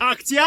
Akcja!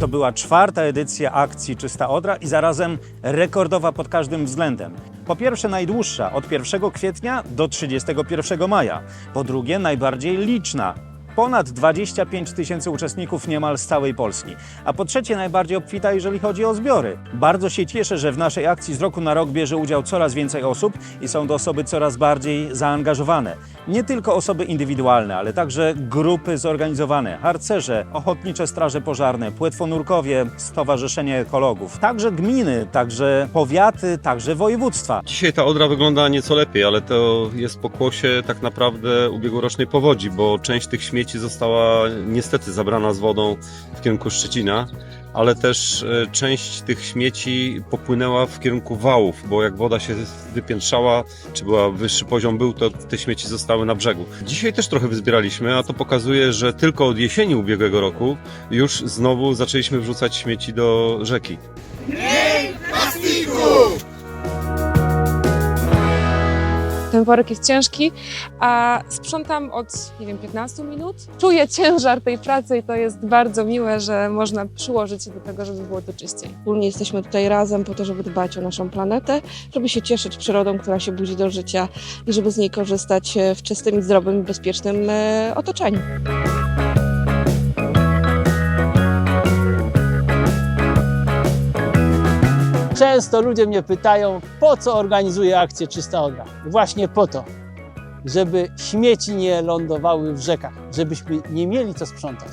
To była czwarta edycja akcji Czysta Odra i zarazem rekordowa pod każdym względem. Po pierwsze najdłuższa, od 1 kwietnia do 31 maja. Po drugie najbardziej liczna, ponad 25 tysięcy uczestników niemal z całej Polski. A po trzecie najbardziej obfita, jeżeli chodzi o zbiory. Bardzo się cieszę, że w naszej akcji z roku na rok bierze udział coraz więcej osób i są to osoby coraz bardziej zaangażowane. Nie tylko osoby indywidualne, ale także grupy zorganizowane, harcerze, ochotnicze straże pożarne, płetwonurkowie, Stowarzyszenie Ekologów, także gminy, także powiaty, także województwa. Dzisiaj ta Odra wygląda nieco lepiej, ale to jest pokłosie tak naprawdę ubiegłorocznej powodzi, bo część tych śmieci została niestety zabrana z wodą w kierunku Szczecina, ale też e, część tych śmieci popłynęła w kierunku wałów, bo jak woda się wypiętrzała, czy była wyższy poziom był, to te śmieci zostały na brzegu. Dzisiaj też trochę wyzbieraliśmy, a to pokazuje, że tylko od jesieni ubiegłego roku już znowu zaczęliśmy wrzucać śmieci do rzeki. Ten worek jest ciężki, a sprzątam od, nie wiem, 15 minut. Czuję ciężar tej pracy i to jest bardzo miłe, że można przyłożyć się do tego, żeby było to czyściej. Wspólnie jesteśmy tutaj razem po to, żeby dbać o naszą planetę, żeby się cieszyć przyrodą, która się budzi do życia i żeby z niej korzystać e, w czystym, zdrowym i bezpiecznym e, otoczeniu. Często ludzie mnie pytają, po co organizuję akcję Czysta Odra. Właśnie po to, żeby śmieci nie lądowały w rzekach, żebyśmy nie mieli co sprzątać.